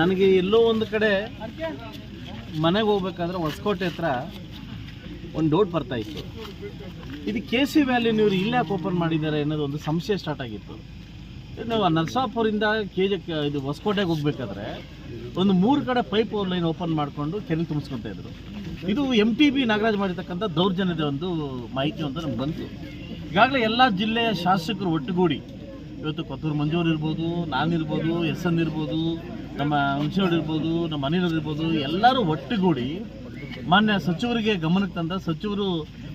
ನನಗೆ ಎಲ್ಲೋ ಒಂದು ಕಡೆ ಮನೆಗೆ ಹೋಗ್ಬೇಕಾದ್ರೆ ಹೊಸಕೋಟೆ ಹತ್ರ ಒಂದು ಡೌಟ್ ಬರ್ತಾ ಇತ್ತು. ಇದು ಕೆ ಸಿ ವ್ಯಾಲಿನ ಇವ್ರು ಇಲ್ಲಿ ಯಾಕೆ ಓಪನ್ ಮಾಡಿದ್ದಾರೆ ಅನ್ನೋದು ಒಂದು ಸಂಶಯ ಸ್ಟಾರ್ಟ್ ಆಗಿತ್ತು. ನಾವು ನರಸಾಪುರಿಂದ ಕೆ ಜಿ ಇದು ಹೊಸಕೋಟೆಗೆ ಹೋಗ್ಬೇಕಾದ್ರೆ ಒಂದು ಮೂರು ಕಡೆ ಪೈಪ್ ಲೈನ್ ಓಪನ್ ಮಾಡಿಕೊಂಡು ಕೆರೆ ತುಂಬಿಸ್ಕೊತಾ ಇದ್ರು. ಇದು ಎಂ ಟಿ ಬಿ ನಾಗರಾಜ್ ಮಾಡಿರ್ತಕ್ಕಂಥ ದೌರ್ಜನ್ಯದ ಒಂದು ಮಾಹಿತಿ ಅಂತ ನಮ್ಗೆ ಬಂತು. ಈಗಾಗಲೇ ಎಲ್ಲ ಜಿಲ್ಲೆಯ ಶಾಸಕರು ಒಟ್ಟುಗೂಡಿ ಇವತ್ತು ಕೊತ್ತೂರು ಮಂಜೂರು ಇರ್ಬೋದು ನಾನಿರ್ಬೋದು ಎಸ್ ಎನ್ ಇರ್ಬೋದು ನಮ್ಮ ಇರ್ಬೋದು ನಮ್ಮ ಇರ್ಬೋದು, ಎಲ್ಲರೂ ಒಟ್ಟುಗೂಡಿ ಮಾನ್ಯ ಸಚಿವರಿಗೆ ಗಮನಕ್ಕೆ ತಂದ ಸಚಿವರು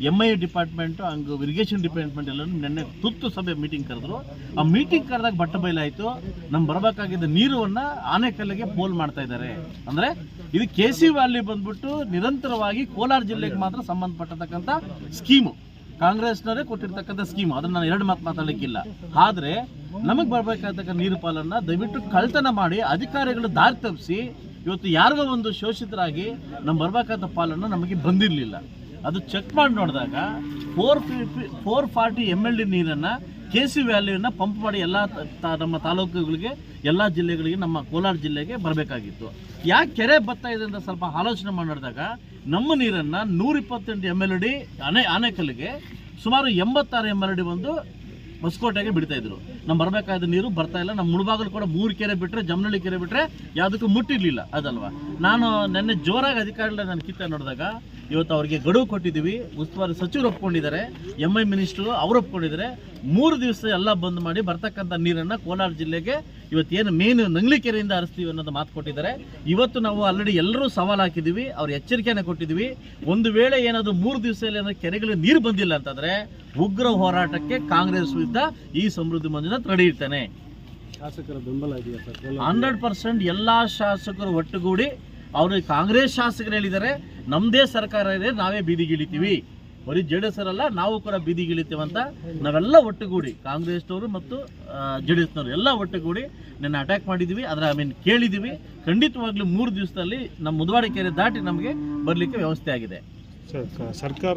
ಎಂ ಐ ಡಿಪಾರ್ಟ್ಮೆಂಟು ಹಂಗೆ ಇರಿಗೇಷನ್ ಡಿಪಾರ್ಟ್ಮೆಂಟ್ ಎಲ್ಲರೂ ನಿನ್ನೆ ತುತ್ತು ಸಭೆ ಮೀಟಿಂಗ್ ಕರೆದ್ರು. ಆ ಮೀಟಿಂಗ್ ಕರೆದಾಗ ಬಟ್ಟ ಬಯಲಾಯಿತು ನಮ್ಮ ಬರಬೇಕಾಗಿದ್ದ ನೀರನ್ನು ಆನೆಕಲ್ಲಿಗೆ ಪೋಲ್ ಮಾಡ್ತಾ ಇದ್ದಾರೆ. ಅಂದರೆ ಇದು ಕೆ ಸಿ ವ್ಯಾಲಿ ಬಂದ್ಬಿಟ್ಟು ನಿರಂತರವಾಗಿ ಕೋಲಾರ ಜಿಲ್ಲೆಗೆ ಮಾತ್ರ ಸಂಬಂಧಪಟ್ಟತಕ್ಕಂಥ ಸ್ಕೀಮು ಕಾಂಗ್ರೆಸ್ನವರೇ ಕೊಟ್ಟಿರ್ತಕ್ಕಂಥ ಸ್ಕೀಮ್ ಅದನ್ನ ನಾನು ಎರಡು ಮಾತು ಮಾತಾಡಲಿಕ್ಕಿಲ್ಲ. ಆದರೆ ನಮಗೆ ಬರಬೇಕಾಗತಕ್ಕ ನೀರು ಪಾಲನ್ನ ದಯವಿಟ್ಟು ಕಳ್ತನ ಮಾಡಿ, ಅಧಿಕಾರಿಗಳು ದಾರಿ ತಪ್ಪಿಸಿ, ಇವತ್ತು ಯಾರಿಗೋ ಒಂದು ಶೋಷಿತರಾಗಿ ನಮ್ಮ ಬರಬೇಕಾದ ಪಾಲನ್ನು ನಮಗೆ ಬಂದಿರಲಿಲ್ಲ. ಅದು ಚೆಕ್ ಮಾಡಿ ನೋಡಿದಾಗ four fifty four forty M L D ನೀರನ್ನು ಕೆ ಸಿ ವ್ಯಾಲ್ಯೂನ ಪಂಪ್ ಮಾಡಿ ಎಲ್ಲ ನಮ್ಮ ತಾಲೂಕುಗಳಿಗೆ, ಎಲ್ಲ ಜಿಲ್ಲೆಗಳಿಗೆ, ನಮ್ಮ ಕೋಲಾರ ಜಿಲ್ಲೆಗೆ ಬರಬೇಕಾಗಿತ್ತು. ಯಾಕೆ ಕೆರೆ ಬರ್ತಾ ಇದೆ ಅಂತ ಸ್ವಲ್ಪ ಆಲೋಚನೆ ಮಾಡಿದಾಗ ನಮ್ಮ ನೀರನ್ನು ನೂರಿಪ್ಪತ್ತೆಂಟು ಎಂ ಎಲ್ ಡಿ ಆನೆ, ಆನೆಕಲ್ಲಿಗೆ ಸುಮಾರು ಎಂಬತ್ತಾರು ಎಂ ಎಲ್ ಡಿ ಬಂದು ಹೊಸಕೋಟೆಗೆ ಬಿಡ್ತಾ ಇದ್ರು. ನಮ್ಮ ಬರಬೇಕಾದ ನೀರು ಬರ್ತಾ ಇಲ್ಲ. ನಮ್ಮ ಮುಳುಬಾಗಲು ಕೂಡ ಮೂರು ಕೆರೆ ಬಿಟ್ಟರೆ ಜಮನಳ್ಳಿ ಕೆರೆ ಬಿಟ್ಟರೆ ಯಾವುದಕ್ಕೂ ಮುಟ್ಟಿರಲಿಲ್ಲ. ಅದಲ್ವಾ? ನಾನು ನೆನ್ನೆ ಜೋರಾಗಿ ಅಧಿಕಾರಿಗಳ ನಾನು ಕಿತ್ತ ನೋಡಿದಾಗ ಇವತ್ತು ಅವರಿಗೆ ಗಡುವು ಕೊಟ್ಟಿದ್ದೀವಿ. ಉಸ್ತುವಾರಿ ಸಚಿವರು ಒಪ್ಕೊಂಡಿದ್ದಾರೆ ಎಂ ಐ ಮಿನಿಸ್ಟ್ರು ಅವರು ಒಪ್ಕೊಂಡಿದ್ದಾರೆ. ಮೂರು ದಿವಸ ಎಲ್ಲ ಬಂದ್ ಮಾಡಿ ಬರ್ತಕ್ಕಂಥ ನೀರನ್ನು ಕೋಲಾರ ಜಿಲ್ಲೆಗೆ ಇವತ್ತೇನು ಮೇನ್ ನಂಗ್ಲಿ ಕೆರೆಯಿಂದ ಹರಿಸ್ತೀವಿ ಅನ್ನೋದು ಮಾತು ಕೊಟ್ಟಿದ್ದಾರೆ. ಇವತ್ತು ನಾವು ಆಲ್ರೆಡಿ ಎಲ್ಲರೂ ಸವಾಲು ಹಾಕಿದ್ದೀವಿ ಅವ್ರ ಎಚ್ಚರಿಕೆಯನ್ನು ಕೊಟ್ಟಿದ್ದೀವಿ. ಒಂದು ವೇಳೆ ಏನಾದರೂ ಮೂರು ದಿವಸದಲ್ಲಿ ಏನಾದರೂ ಕೆರೆಗಳಿಗೆ ನೀರು ಬಂದಿಲ್ಲ ಅಂತಂದರೆ ಉಗ್ರ ಹೋರಾಟಕ್ಕೆ ಕಾಂಗ್ರೆಸ್ ವಿರುದ್ಧ ಈ ಸಮೃದ್ಧಿ ಮಂಜುನಾಥ್ ರೆಡಿ ಇರ್ತಾನೆ. ಶಾಸಕರ ಬೆಂಬಲ ಇದೆಯಾ ಹಂಡ್ರೆಡ್ ಪರ್ಸೆಂಟ್ ಎಲ್ಲ ಶಾಸಕರು ಒಟ್ಟುಗೂಡಿ ಅವರು ಕಾಂಗ್ರೆಸ್ ಶಾಸಕರು ಹೇಳಿದ್ದಾರೆ ನಮ್ಮದೇ ಸರ್ಕಾರ ಇದೆ, ನಾವೇ ಬೀದಿಗಿಳಿತೀವಿ ಬರೀ ಜೆ ಡಿ ಎಸ್ ಅಲ್ಲ ನಾವು ಕೂಡ ಅಂತ ನಾವೆಲ್ಲ ಒಟ್ಟುಗೂಡಿ, ಕಾಂಗ್ರೆಸ್ನವರು ಮತ್ತು ಜೆ ಡಿ ಎಸ್ನವರು ಎಲ್ಲ ಒಟ್ಟುಗೂಡಿ ನನ್ನ ಅಟ್ಯಾಕ್ ಮಾಡಿದ್ದೀವಿ ಅದರ ಐ ಮೀನ್ ಕೇಳಿದ್ದೀವಿ ಖಂಡಿತವಾಗ್ಲೂ ಮೂರು ದಿವಸದಲ್ಲಿ ನಮ್ಮ ಮುದವಾಡಿ ಕೆರೆ ದಾಟಿ ನಮಗೆ ಬರಲಿಕ್ಕೆ ವ್ಯವಸ್ಥೆ ಆಗಿದೆ. ಸರ್ ಸರ್ಕಾರ